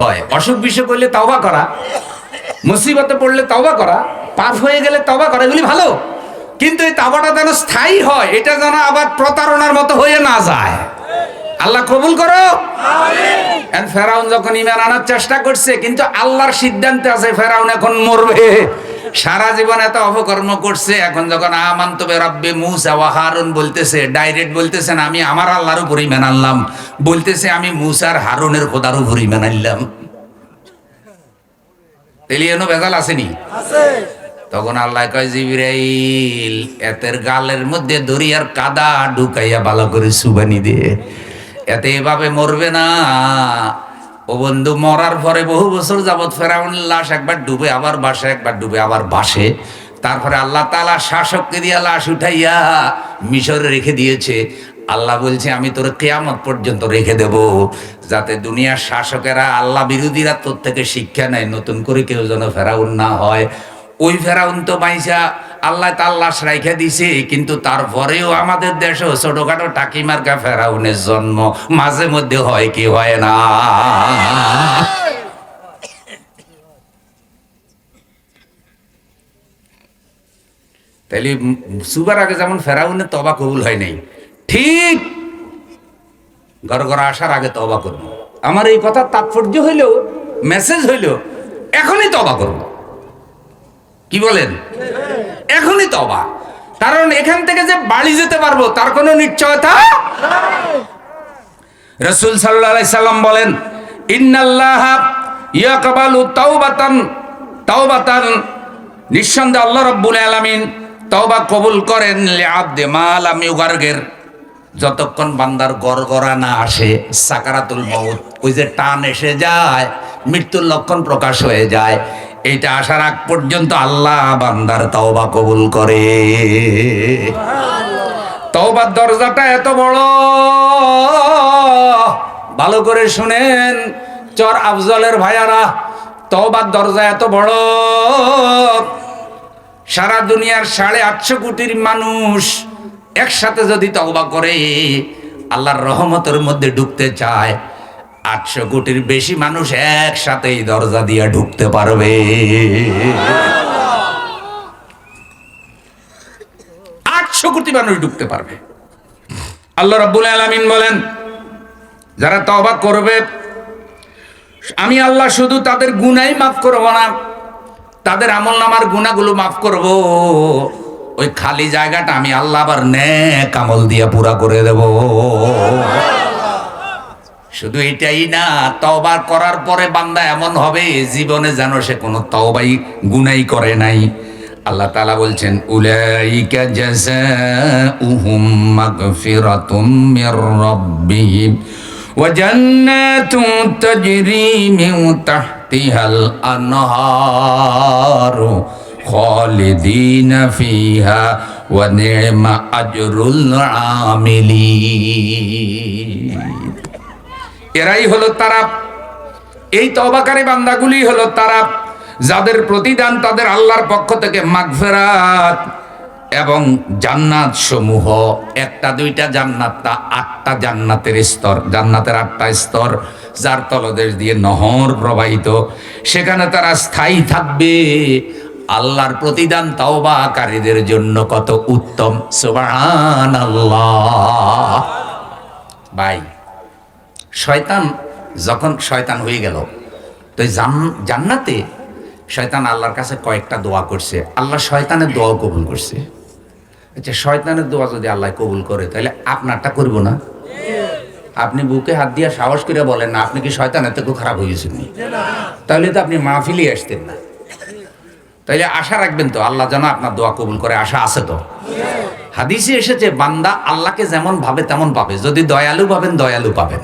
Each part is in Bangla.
হয়। অসুখ বিসুখ করলে তওবা করা মুসিবতে পড়লে তওবা করা পাপ হয়ে গেলে তওবা করা এগুলি ভালো। কিন্তু এই তাওবাটা যেন স্থায়ী হয় এটা যেন আবার প্রতারণার মতো হয়ে না যায়। আল্লাহ কবুল করো? ফেরাউন যখন ইমান আনার চেষ্টা করছে কিন্তু আল্লাহর সিদ্ধান্তে আছে ফেরাউন এখন মরবে। সারা জীবন এত অপকর্ম করছে এখন যখন আমান্তবে রব্বে মুসা ওয়া হারুন বলতেছে ডাইরেক্ট বলতেছেন আমি আমার আল্লাহর উপর ইমান আনলাম। বলতেছে আমি মুসার হারুনের খোদার উপর ইমান আনলাম। তেলিয়ানো ভেজাল আসেনি? তখন আল্লাহ কয় জিবরাইল এতের গালের মধ্যে দরিয়ার কাদা ঢুকাইয়া ভালো করে সুবানি দিয়ে এতে এভাবে মরবে না। ও বন্ধু, মরার পরে বহু বছর যাবৎ ফেরাউনের লাশ একবার ডুবে, আবার বাসে একবার ডুবে, আবার বাসে। তারপরে আল্লাহ তালা শাসককে দিয়া লাশ উঠাইয়া মিশরে রেখে দিয়েছে। আল্লাহ বলছে, আমি তোর কেয়ামত পর্যন্ত রেখে দেব। যাতে দুনিয়ার শাসকেরা আল্লাহ বিরোধীরা তোর থেকে শিক্ষা নেয়, নতুন করে কেউ যেন ফেরাউন না হয়। ওই ফেরাউন তো মাইসা আল্লাহ তার লাশ রাইখা দিছে, কিন্তু তারপরেও আমাদের দেশেও ছোটখাটো টাকি মার্কা ফেরাউনের জন্ম মাঝে মধ্যে হয় কি হয় না? তাইলে সুবার আগে যেমন ফেরাউনের তবা কবুল হয় নাই, ঠিক ঘর ঘর আসার আগে তবা করব। আমার এই কথা তাৎপর্য হইলেও মেসেজ হইলেও এখনই তবা করব। কি বলেন? এখনই তবা কারণ এখান থেকে যে বাড়ি যেতে পারব, তার কোনো নিশ্চয়তা? রসুল সাল্লাহ সাল্লাম বলেন, ইন্নাল্লাহ ইয়াকবালু তাওবাতান তাওবাতান। নিঃসন্দেহে আল্লাহ রব্বুল আলামিন তওবা কবুল করেন, লিআবদে মালাম ইউগারগের। যতক্ষণ বান্দার গড়গড়া না আসে, সাকারাতুল মউত, ওই যে টান এসে যায়, মৃত্যুর লক্ষণ প্রকাশ হয়ে যায়। এইটা আসার আগ পর্যন্ত আল্লাহ বান্দার তওবা কবুল করে। তওবার দরজাটা এত বড়। ভালো করে শুনেন, চর আফজলের ভাইয়ারা, তওবার দরজা এত বড়। সারা দুনিয়ার সাড়ে আটশো কোটির মানুষ একসাথে যদি তওবা করে, আল্লাহর রহমতের মধ্যে ঢুকতে চায় আটশো কোটির বেশি মানুষ একসাথে এই দরজা দিয়ে ঢুকতে পারবে। আটশো কোটি মানুষ ঢুকতে পারবে। আল্লাহ রাব্বুল আলামিন বলেন, যারা তওবা করবে, আমি আল্লাহ শুধু তাদের গুনাই মাফ করব না, তাদের আমল নামার গুণাগুলো মাফ করব। ওই খালি জায়গাটা আমি আল্লাহ আবার নেক আমল দিয়ে পুরা করে দেব। শুধু এটাই না, তওবা করার পরে বান্দা এমন হবে, জীবনে যেন সে কোনো তওবাই গুনাই করে নাই। আল্লাহ তাআলা বলছেন, উলাইকা জাযাউহুম মাগফিরাতুম মির রাব্বিহিম ওয়া জান্নাতুন তাজরি মিন তাহতিহাল আনহারু খালিদিনা ফিহা ওয়া নি'মা আজরুল আমিলিন। এরাই হলো তারা এই তবাকারী বান্দাগুলি হলো তারা যাদের প্রতিদান তাদের আল্লাহর পক্ষ থেকে মাগফেরাত এবং জান্নাত সমূহ একটা, দুইটা জান্নাত তা আটটা জান্নাতের স্তর, জান্নাতের আটটা স্তর যার তলদেশ দিয়ে নহর প্রবাহিত। সেখানে তারা স্থায়ী থাকবে। আল্লাহর প্রতিদান তওবাকারীদের জন্য কত উত্তম, সুবহানাল্লাহ। ভাই শয়তান, যখন শয়তান হয়ে গেল, তো জান্নাতে শয়তান আল্লাহর কাছে কয়েকটা দোয়া করছে। আল্লাহ শয়তানের দোয়াও কবুল করছে। আচ্ছা শয়তানের দোয়া যদি আল্লাহ কবুল করে, তাহলে আপনারটা করব না? আপনি বুকে হাত দিয়ে সাহস করে বলেন, না, আপনি কি শয়তানের থেকে খারাপ হয়ে গেছেন তাহলে তো আপনি মাহফিলি আসতেন না। তাইলে আশা রাখবেন তো, আল্লাহ যেন আপনার দোয়া কবুল করে, আশা আছে তো? হাদিসে এসেছে, বান্দা আল্লাহকে যেমন ভাবে তেমন পাবে। যদি দয়ালু পাবেন দয়ালু পাবেন।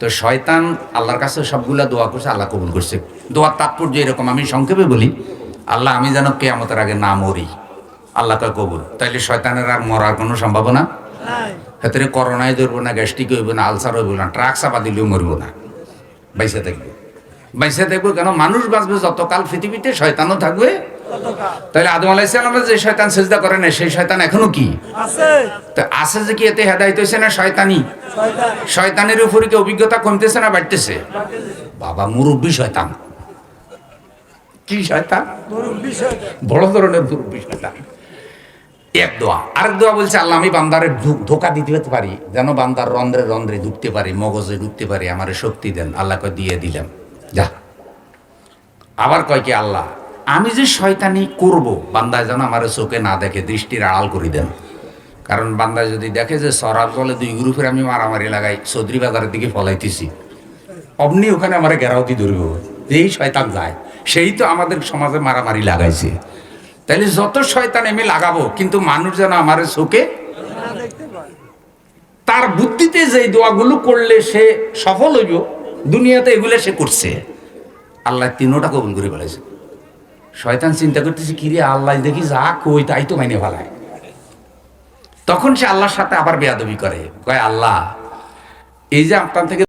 তো শয়তান আল্লাহর কাছে সবগুলা দোয়া করছে, আল্লাহ কবুল করছে। দোয়ার তাৎপর্য এরকম, আমি সংক্ষেপে বলি, আল্লাহ, আমি যেন কেয়ামতের আগে না মরি আল্লাহ কয় কবুল। তাইলে শয়তানের আর মরার কোনো সম্ভাবনা ভেতরে করোনায় ধরবো না, গ্যাস্ট্রিক হইব না, আলসার হইব না ট্রাক চাপা দিলেও মরবো না। বাইসে থাকবে। বাইসে থাকব কেন? মানুষ বাঁচবে যতকাল পৃথিবীতে, শয়তানও থাকবে তাহলে আদম আলাইসালামের যে শয়তান সেজদা করে না সেই শয়তান এখনও কি? আছে। তো আছে যে কি এতে হেদায়ত হয়েছে না শয়তানি? শয়তানের উপরে কি অভিজ্ঞতা কমতেছে না বাড়তেছে? বাবা মুরব্বী শয়তান। কি শয়তান? বড় ধরনের মুরব্বী শয়তান। এক দোয়া। আরেক দোয়া বলছে আল্লাহ আমি বান্দারে ধোকা দিতে পারি যেন বান্দার রন্ধ্রে রন্ধ্রে ঢুকতে পারি মগজে ঢুকতে পারি আমারে শক্তি দেন আল্লাহকে দিয়ে দিলাম। যা। আবার কয় কি আল্লাহ আমি যে শয়তানি করব, বান্দায় যেন আমার চোখে না দেখে দৃষ্টির আড়াল করে দেন। কারণ বান্দা যদি দেখে যে সরাব জলে দুই গ্রুপের আমি মারামারি লাগাই, চৌধুরী বাজারের দিকে ফলাইতেছি। অমনি ওখানে আমার গেরাওতি ধরব যেই শয়তান যায়, সেই তো আমাদের সমাজে মারামারি লাগাইছে। তাইলে যত শয়তান আমি লাগাবো, কিন্তু মানুষ যেন আমার চোখে তার বুদ্ধিতে যে দোয়াগুলো করলে সে সফল হইব, দুনিয়াতে এগুলো সে করছে। আল্লাহ তিনোটা কবুল করে ফেলেছে। শয়তান চিন্তা করতেছে কি রে আল্লাহ, দেখি যা কই, তাই তো মাইনে ফেলায়। তখন সে আল্লাহর সাথে আবার বেয়াদবি করে। কয়, আল্লাহ, এই যে আপনার থেকে